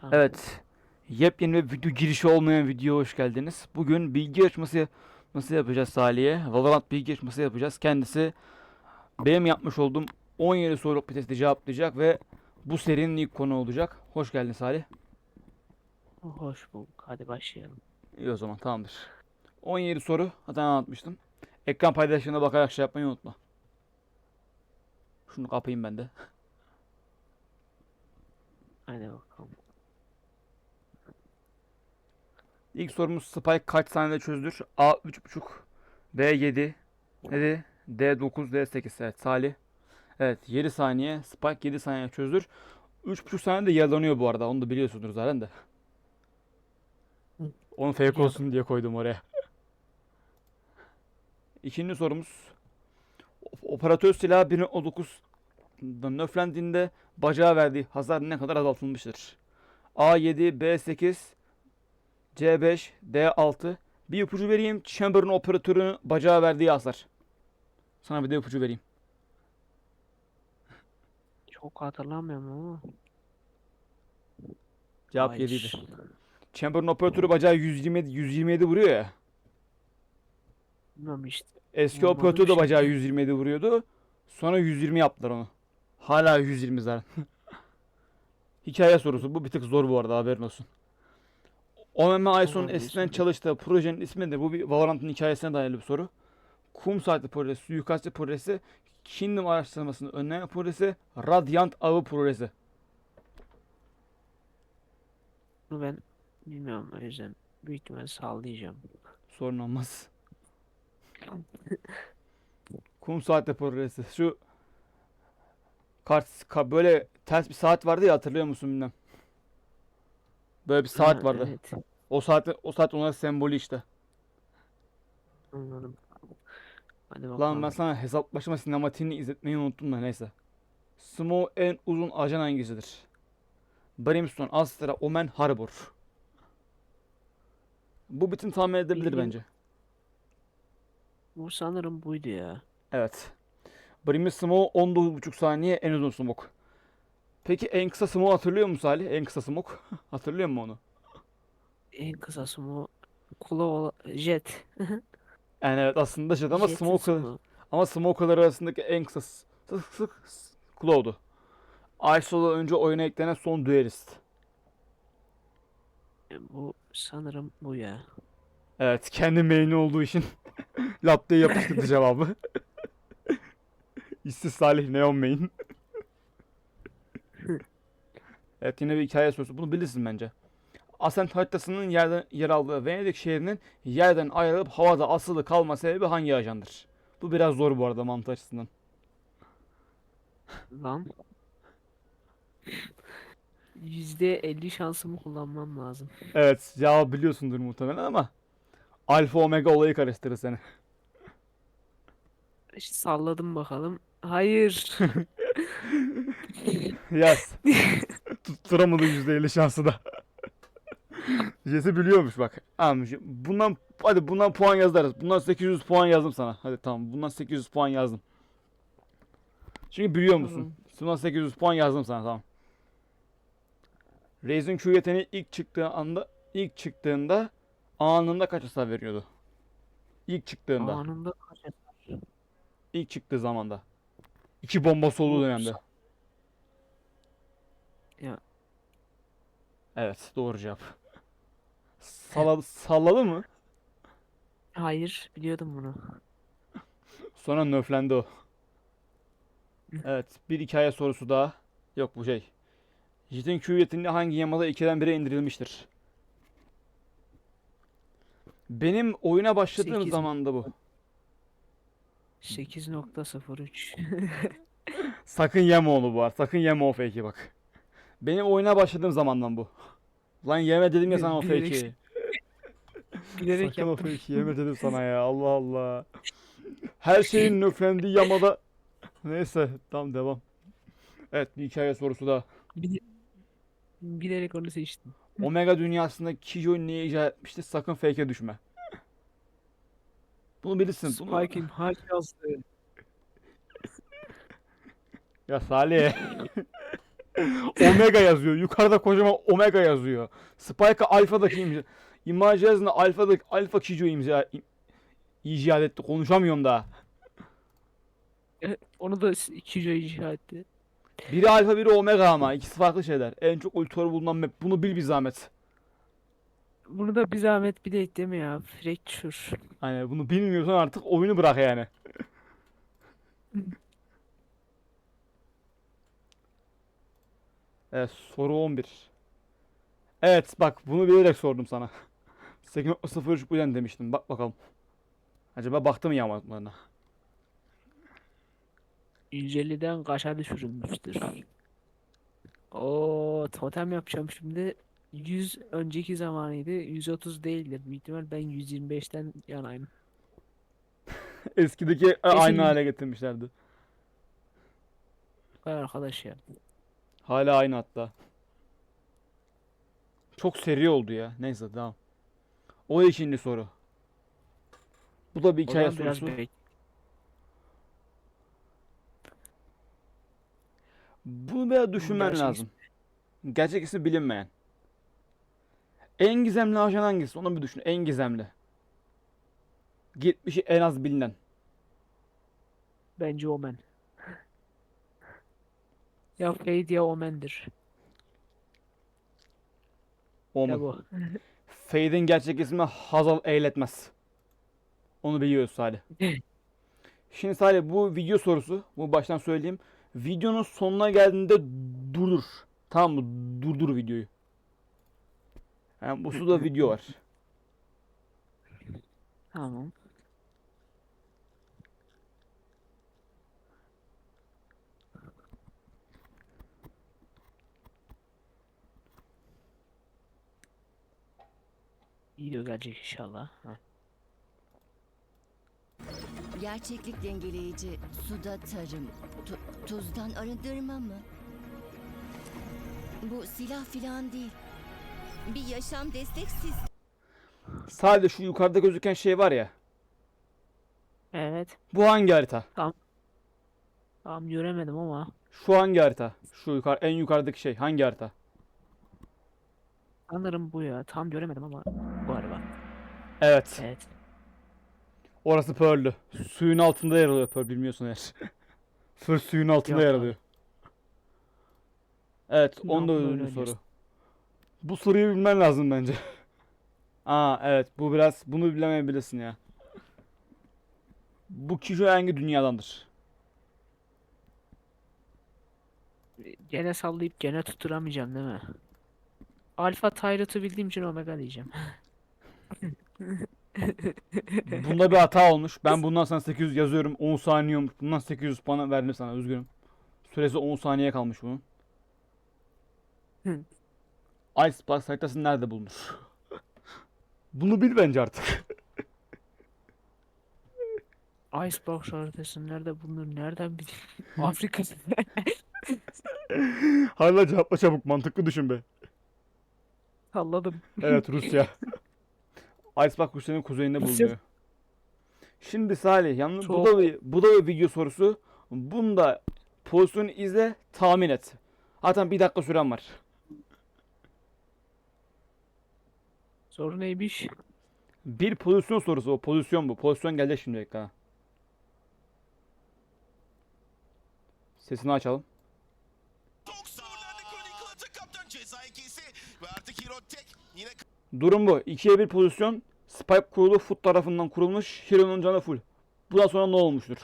Ha, Evet. Yepyeni bir video girişi olmayan videoya hoş geldiniz. Bugün bilgi yarışması yapması yapacağız Salih'e. Valorant bilgi yarışması yapacağız. Kendisi benim yapmış olduğum 17 soruluk bir testi cevaplayacak ve bu serinin ilk konu olacak. Hoş geldin Salih. Hoş bulduk. Hadi başlayalım. İyi o zaman tamamdır. 17 soru zaten anlatmıştım. Ekran paylaşımına bakarak şey yapmayı unutma. Şunu kapayım ben de. Hadi bakalım. İlk sorumuz Spike kaç saniyede çözülür? A 3.5 B 7 Neydi? D 9 D 8 Evet Salih. Evet 7 saniye Spike 7 saniye çözülür. 3.5 saniyede yalanıyor bu arada. Onu da biliyorsunuz zaten de. Onu fake olsun diye koydum oraya. İkinci sorumuz. Operatör silahı 1.9 nöflendiğinde bacağa verdiği hasar ne kadar azaltılmıştır? A7 B8 C5, D6. Bir ipucu vereyim. Chamber'ın operatörünün bacağı verdiği hasar. Sana bir de ipucu vereyim. Çok hatırlamıyorum ama. Cevap Hayır. 7'ydi. Chamber'ın operatörü bacağı 127, 127 vuruyor ya. Bilmiyorum işte. Eski Olmadı operatör de şey. bacağı 127 vuruyordu. Sonra 120 yaptılar onu. Hala 120 zaten. Hikaye sorusu. Bu bir tık zor bu arada haberin olsun. OMM Olmadı, eskiden çalıştığı projenin ismi nedir? Bu bir Valorant'ın hikayesine dayalı bir soru. Kum saati projesi, suikastçı projesi, Kingdom araştırmasını önleme projesi, Radiant avı projesi. Bunu ben bilmiyorum o yüzden. Büyük ihtimal sallayacağım. Sorun olmaz. Kum saati projesi. Şu kart ka- böyle ters bir saat vardı ya hatırlıyor musun bilmem. Böyle bir saat vardı. Evet. O saat o saat ona sembolü işte. Anladım. Hadi Lan ben sana hesaplaşma sinematiğini izletmeyi unuttum da neyse. Smo en uzun ajan hangisidir? Brimstone, Astra, Omen, Harbor. Bu bütün tahmin edebilir Bildiğim- bence. Bu sanırım buydu ya. Evet. Brimstone Smoke 19,5 saniye en uzun smoke. Peki en kısa smoke hatırlıyor musun Salih? En kısa smoke. hatırlıyor musun onu? En kısası bu. Kula. Jet. Yani evet aslında şey ama Jet'in smoke sonu. ama smoker'lar arasındaki en kısa sık sık Claw'du. Isol'dan önce oyuna eklenen son duelist. Bu sanırım bu ya. Evet, kendi main'i olduğu için lap diye yapıştırdı cevabı. İşsiz Salih Neon main. Evet yine bir hikaye sorusu. Bunu bilirsin bence. Ascent haritasının yerden yer aldığı Venedik şehrinin yerden ayrılıp havada asılı kalma sebebi hangi ajandır? Bu biraz zor bu arada mantık açısından. Lan. %50 şansımı kullanmam lazım. Evet, cevabı biliyorsundur muhtemelen ama Alfa Omega olayı karıştırır seni. İşte salladım bakalım. Hayır. Yaz. Tutturamadı %50 şansı da. Jesse biliyormuş bak. J- Bundan hadi bundan puan yazarız. Bundan 800 puan yazdım sana. Hadi tamam. Bundan 800 puan yazdım. Çünkü biliyor musun? Bundan 800 puan yazdım sana tamam. Raze'in Q yeteneği ilk çıktığı anda ilk çıktığında anında kaç hasar veriyordu? İlk çıktığında. Anında kaçar. ilk çıktığı zamanda. İki bombası olduğu dönemde. Ya. Evet doğru cevap. Salladı, salladı mı? Hayır, biliyordum bunu. Sonra nöflendi o. Evet bir hikaye sorusu daha. Yok bu şey. Jet'in Q hangi yamada 2'den 1'e indirilmiştir? Benim oyuna başladığım Sekiz. zamanda bu. 8.03. Sakın yeme onu bu arada. Sakın yeme o fake'i bak. Benim oyuna başladığım zamandan bu. Lan yeme dedim ya sana o fake'i. Bilerek Sakın o fake'i yeme dedim sana ya. Allah Allah. Her şeyin nöflendiği yamada. Neyse tamam devam. Evet bir hikaye sorusu. Bile- Bilerek onu seçtim. Omega dünyasında Kijo niye icat etmişti? Sakın fake'e düşme. Bunu bilirsin. Bunu... Spike'in harf yazdı. Ya Salih. Omega yazıyor. Yukarıda kocaman Omega yazıyor. Spike'a Alfa'daki imza. İmaj yazısında Alfa'daki Alfa Kijo imza im- icat etti. Konuşamıyorum daha. Onu da 2 kilo icra etti. Biri Alfa biri Omega ama. ikisi farklı şeyler. En çok ultra bulunan map. Bunu bil bir zahmet. Bunu da bir zahmet bir de ekleme ya. Fracture. Hani bunu bilmiyorsan artık oyunu bırak yani. Evet soru 11. Evet bak bunu bilerek sordum sana. 8.03 bu yüzden demiştim. Bak bakalım. Acaba baktı mı yağmurlarına? 150'den kaça düşürülmüştür? Oo totem yapacağım şimdi. 100 önceki zamanıydı. 130 değildir. Büyük ihtimal ben 125'ten yanayım. Eskideki e, aynı hale getirmişlerdi. Vay arkadaş ya. Hala aynı hatta. Çok seri oldu ya. Neyse tamam. O ikinci soru. Bu da bir hikaye sorusu. bek- Bunu biraz düşünmen Gerçek lazım. Gerçek ismi bilinmeyen. En gizemli ajan hangisi? Onu bir düşün. En gizemli. Gitmişi en az bilinen. Bence Omen. Ya Fade ya Omen'dir. Ya mu? bu. Fade'in gerçek ismi Hazal Eğletmez. Onu biliyoruz Salih. Şimdi Salih bu video sorusu. Bu baştan söyleyeyim. Videonun sonuna geldiğinde durdur. Tamam mı? Durdur videoyu. Yani bu suda video var. Tamam. Video gelecek inşallah. Ha. Gerçeklik dengeleyici suda tarım, tu- tuzdan arındırma mı? Bu silah filan değil. Bir yaşam destek sistemi. Sadece şu yukarıda gözüken şey var ya. Evet. Bu hangi harita? Tam göremedim ama Şu hangi harita? Şu yukarı en yukarıdaki şey hangi harita? sanırım bu ya. Tam göremedim ama. Evet. Evet. Orası Pearl'lü. Suyun altında yer alıyor Pearl bilmiyorsun eğer. Fır suyun altında Yok yer abi. alıyor. Evet, Ne onda yapayım, öyle öyle soru. Bu soruyu bilmen lazım bence. Aa evet, bu biraz bunu bilemeyebilirsin ya. Bu Kijo hangi dünyadandır? Gene sallayıp gene tutturamayacağım değil mi? Alfa Tyrant'ı bildiğim için Omega diyeceğim. Bunda bir hata olmuş. Ben bundan sana 800 yazıyorum. 10 saniye olmuş. Bundan 800 bana verdim sana. Üzgünüm. Süresi 10 saniye kalmış bunun. Hı. Icebox haritası nerede bulunur? Bunu bil bence artık. Icebox haritası nerede bulunur? Nereden bileyim? Afrika. Hala cevapla çabuk. Mantıklı düşün be. Salladım. Evet Rusya. Icebox Rusya'nın kuzeyinde bulunuyor. Şimdi Salih yalnız bu Çok- da bir, bu da bir video sorusu. Bunda pozisyonu izle tahmin et. Zaten bir dakika süren var. Soru neymiş? Bir pozisyon sorusu o pozisyon bu. Pozisyon gelecek şimdi ekrana. Sesini açalım. 90'larda Chronicle'da kaptan ceza ikisi ve artık Hero tek yine Durum bu. 2'ye 1 pozisyon. Spike kurulu Foot tarafından kurulmuş. Hero'nun canı full. Bundan sonra ne olmuştur?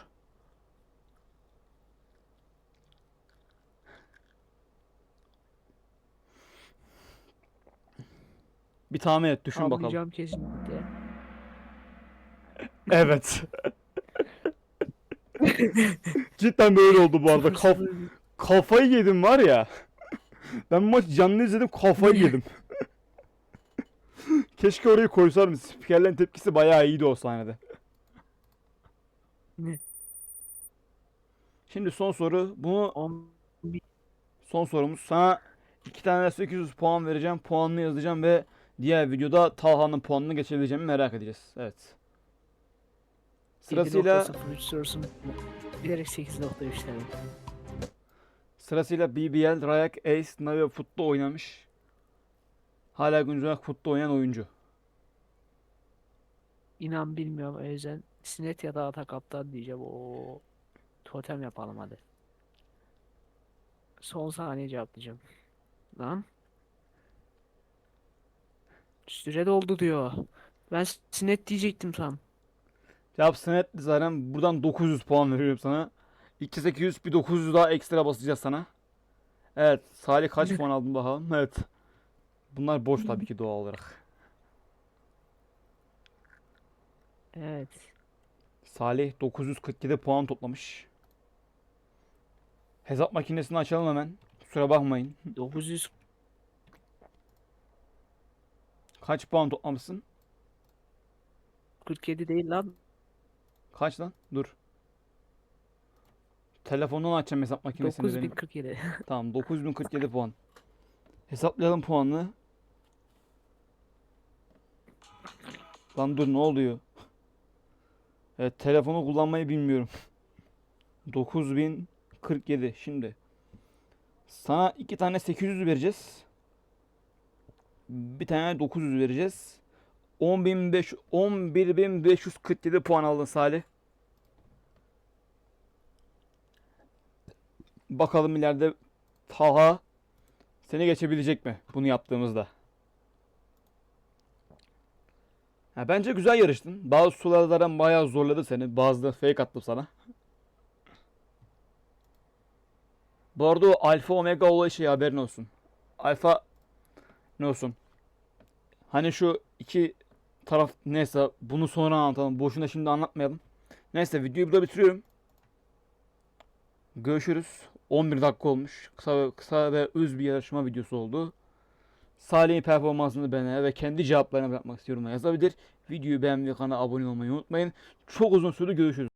Bir tahmin et, düşün bakalım. Anlayacağım kesinlikle. Evet. Cidden böyle oldu bu arada. Kaf- kafayı yedim var ya. Ben bu maçı canlı izledim kafayı yedim. Keşke orayı koysaydım. Spikerlerin tepkisi bayağı iyiydi o sahnede. Ne? Şimdi son soru. Bunu 10 son sorumuz. Sana iki tane 800 puan vereceğim. Puanını yazacağım ve diğer videoda Talha'nın puanını geçebileceğimi merak edeceğiz. Evet. Sırasıyla 7.03 sorusunu bilerek 8.3 dedim. Sırasıyla BBL, Rayak, Ace, Navi ve Foot'ta oynamış. Hala güncel olarak Foot'ta oynayan oyuncu. İnan bilmiyorum o yüzden Sinet ya da Ata Kaptan diyeceğim. O totem yapalım hadi. Son saniye cevaplayacağım. Lan. Süre doldu diyor. Ben Sinet diyecektim tam. Cevap Senet zaten buradan 900 puan veriyorum sana. 2800 bir 900 daha ekstra basacağız sana. Evet Salih kaç puan aldın bakalım. Evet. Bunlar boş tabii ki doğal olarak. Evet. Salih 947 puan toplamış. Hesap makinesini açalım hemen. Kusura bakmayın. 900 Kaç puan toplamışsın? 47 değil lan. Kaç lan? Dur. Telefondan açacağım hesap makinesini benim. 9047. Tamam 9047 puan. Hesaplayalım puanını. Lan dur ne oluyor? Evet telefonu kullanmayı bilmiyorum. 9047 şimdi. Sana iki tane 800 vereceğiz. Bir tane 900 vereceğiz. 10.500 11.547 puan aldın Salih. Bakalım ileride Taha seni geçebilecek mi bunu yaptığımızda? Ha, bence güzel yarıştın. Bazı sulardan bayağı zorladı seni. Bazıları fake attım sana. Bu arada o alfa omega olayı şey haberin olsun. Alfa ne olsun? Hani şu iki taraf neyse bunu sonra anlatalım. Boşuna şimdi anlatmayalım. Neyse videoyu burada bitiriyorum. Görüşürüz. 11 dakika olmuş. Kısa, kısa ve öz bir yarışma videosu oldu. Salih'in performansını beğene ve kendi cevaplarını bırakmak istiyorum yazabilir. Videoyu beğenmeyi, kanala abone olmayı unutmayın. Çok uzun süre görüşürüz.